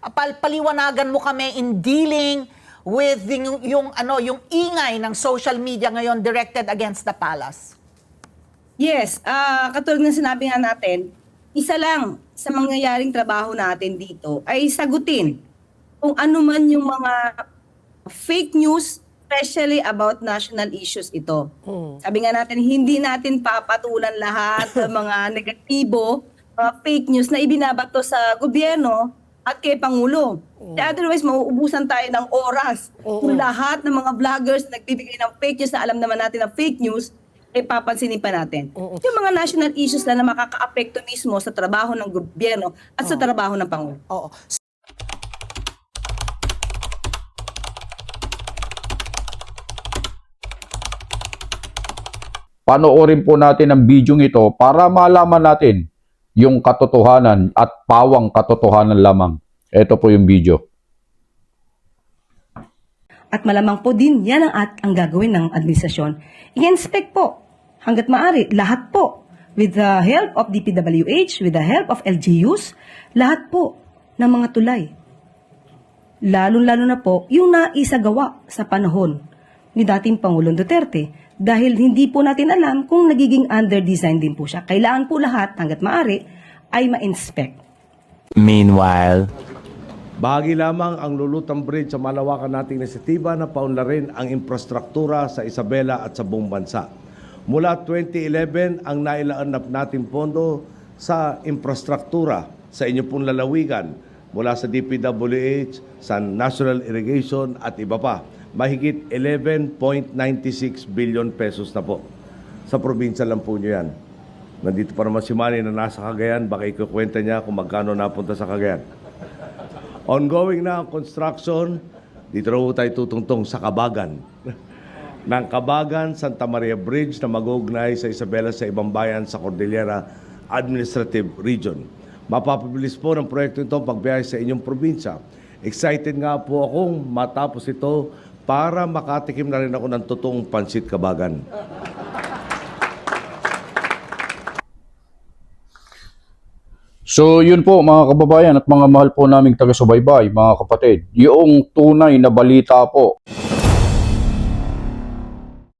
Pal paliwanagan mo kami in dealing with yung, yung ano yung ingay ng social media ngayon directed against the palace. Yes, ah katulad ng sinabi nga natin, isa lang sa mangyayaring trabaho natin dito ay sagutin kung ano man yung mga fake news, especially about national issues ito. Sabi nga natin, hindi natin papatulan lahat ng mga negatibo, mga fake news na ibinabato sa gobyerno at kay Pangulo. Eh, Otherwise, mauubusan tayo ng oras. Kung lahat ng mga vloggers nagbibigay ng fake news na alam naman natin na fake news, ay papansinin pa natin. Yung mga national issues na, na makaka-apekto mismo sa trabaho ng gobyerno at sa trabaho ng Pangulo. Oo. Panoorin po natin ang video ito para malaman natin yung katotohanan at pawang katotohanan lamang. Ito po yung video. At malamang po din yan ang, at, ang gagawin ng administrasyon. I-inspect po hanggat maaari, lahat po. With the help of DPWH, with the help of LGUs, lahat po ng mga tulay. Lalo-lalo na po yung naisagawa sa panahon ni dating Pangulong Duterte dahil hindi po natin alam kung nagiging under-design din po siya. Kailangan po lahat, hanggat maaari, ay ma-inspect. Meanwhile, Bahagi lamang ang Lulutang Bridge sa malawakan nating inisiatiba na paunlarin ang infrastruktura sa Isabela at sa buong bansa. Mula 2011 ang nailaanap nating pondo sa infrastruktura sa inyo pong lalawigan mula sa DPWH, sa National Irrigation at iba pa. Mahigit 11.96 billion pesos na po. Sa probinsya lang po nyo yan. Nandito pa naman si Manny na nasa Cagayan, baka ikukwenta niya kung magkano napunta sa Cagayan. Ongoing na ang construction, dito raw tayo tutungtong sa Kabagan. ng Kabagan, Santa Maria Bridge na mag-uugnay sa Isabela sa ibang bayan sa Cordillera Administrative Region. Mapapabilis po ng proyekto ito pagbiyahe sa inyong probinsya. Excited nga po akong matapos ito para makatikim na rin ako ng totoong pansit Kabagan. So yun po mga kababayan at mga mahal po naming taga-subaybay, mga kapatid. Yung tunay na balita po